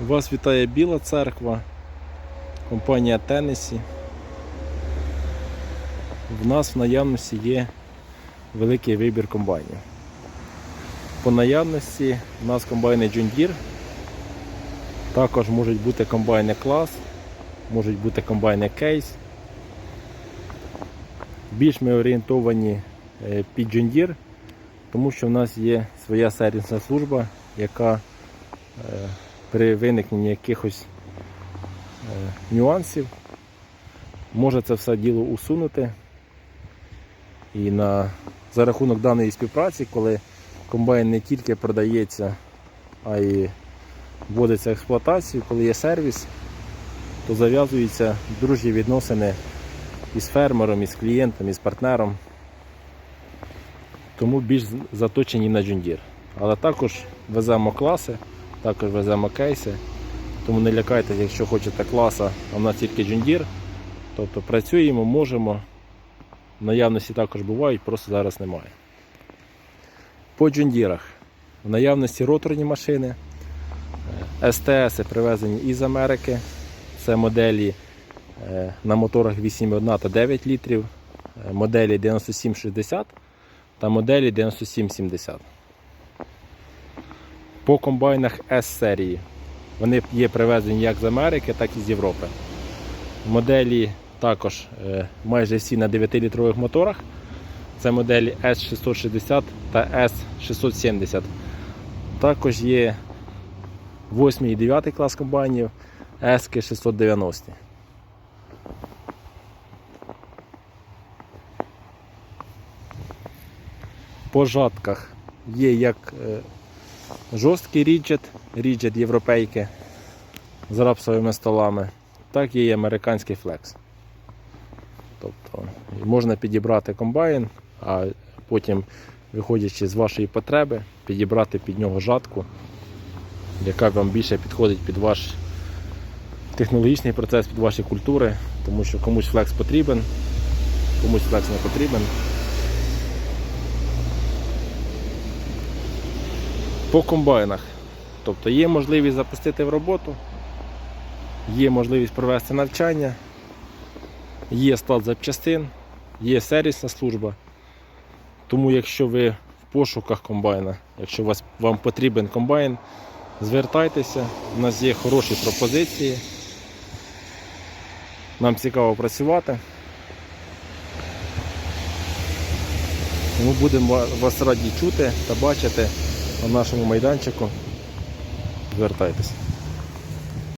Вас вітає Біла церква, компанія Теннесі. В нас в наявності є великий вибір комбайнів. По наявності в нас комбайни Deere. Також можуть бути комбайни клас, можуть бути комбайни кейс. Більш ми орієнтовані е, під Deere, тому що в нас є своя сервісна служба, яка е, при виникненні якихось е, нюансів може це все діло усунути. І на, за рахунок даної співпраці, коли комбайн не тільки продається, а й вводиться в експлуатацію, коли є сервіс, то зав'язуються дружні відносини із фермером, із клієнтом, із партнером. Тому більш заточені на Deere. Але також веземо класи, також веземо кейси. Тому не лякайтеся, якщо хочете класа, а в нас тільки Deere. Тобто працюємо, можемо. Наявності також бувають, просто зараз немає. По джундірах. В наявності роторні машини. СТС привезені із Америки. Це моделі е, на моторах 8,1 та 9 літрів, е, моделі 9760 та моделі 9770. По комбайнах S-серії. Вони є привезені як з Америки, так і з Європи. Моделі також е, майже всі на 9-літрових моторах. Це моделі S660 та S670. Також є 8 і 9 клас комбайнів S 690. По жатках є як е, жорсткий ріджет, ріджет європейки з рапсовими столами, так і американський флекс. Тобто можна підібрати комбайн, а потім, виходячи з вашої потреби, підібрати під нього жатку, яка вам більше підходить під ваш технологічний процес, під ваші культури, тому що комусь флекс потрібен, комусь флекс не потрібен. По комбайнах. Тобто є можливість запустити в роботу, є можливість провести навчання, є склад запчастин, є сервісна служба. Тому якщо ви в пошуках комбайна, якщо вас, вам потрібен комбайн, звертайтеся, у нас є хороші пропозиції. Нам цікаво працювати. Ми будемо вас раді чути та бачити на нашому майданчику. Звертайтеся.